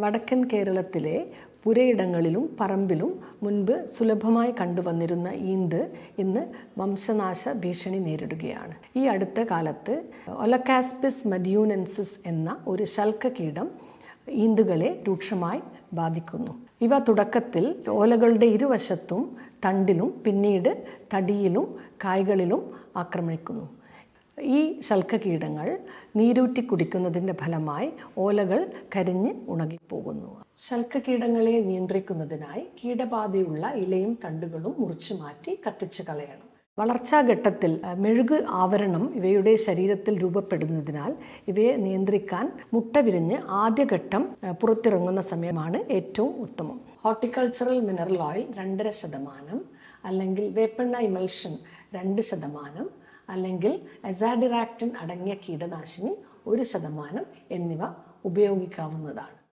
വടക്കൻ കേരളത്തിലെ പുരയിടങ്ങളിലും പറമ്പിലും മുൻപ് സുലഭമായി കണ്ടുവന്നിരുന്ന ഈന്ത് ഇന്ന് വംശനാശ ഭീഷണി നേരിടുകയാണ്. ഈ അടുത്ത കാലത്ത് ഒലക്കാസ്പിസ് മഡിയൂനൻസിസ് എന്ന ഒരു ശൽക്കകീടം ഈന്തുകളെ രൂക്ഷമായി ബാധിക്കുന്നു. ഇവ തുടക്കത്തിൽ ഓലകളുടെ ഇരുവശത്തും തണ്ടിലും പിന്നീട് തടിയിലും കായ്കളിലും ആക്രമിക്കുന്നു. ഈ ശൽക്കകീടങ്ങൾ നീരൂറ്റി കുടിക്കുന്നതിന്റെ ഫലമായി ഓലകൾ കരിഞ്ഞ് ഉണങ്ങിപ്പോകുന്നു. ശൽക്കകീടങ്ങളെ നിയന്ത്രിക്കുന്നതിനായി കീടബാധയുള്ള ഇലയും തണ്ടുകളും മുറിച്ചു മാറ്റി കത്തിച്ച് കളയണം. വളർച്ചാഘട്ടത്തിൽ മെഴുക് ആവരണം ഇവയുടെ ശരീരത്തിൽ രൂപപ്പെടുന്നതിനാൽ ഇവയെ നിയന്ത്രിക്കാൻ മുട്ട വിരിഞ്ഞ് ആദ്യഘട്ടം പുറത്തിറങ്ങുന്ന സമയമാണ് ഏറ്റവും ഉത്തമം. ഹോർട്ടിക്കൾച്ചറൽ മിനറൽ ഓയിൽ രണ്ടര ശതമാനം അല്ലെങ്കിൽ വേപ്പെണ്ണ ഇമൽഷൻ രണ്ട് ശതമാനം അല്ലെങ്കിൽ അസാഡിറാക്റ്റിൻ അടങ്ങിയ കീടനാശിനി ഒരു ശതമാനം എന്നിവ ഉപയോഗിക്കാവുന്നതാണ്.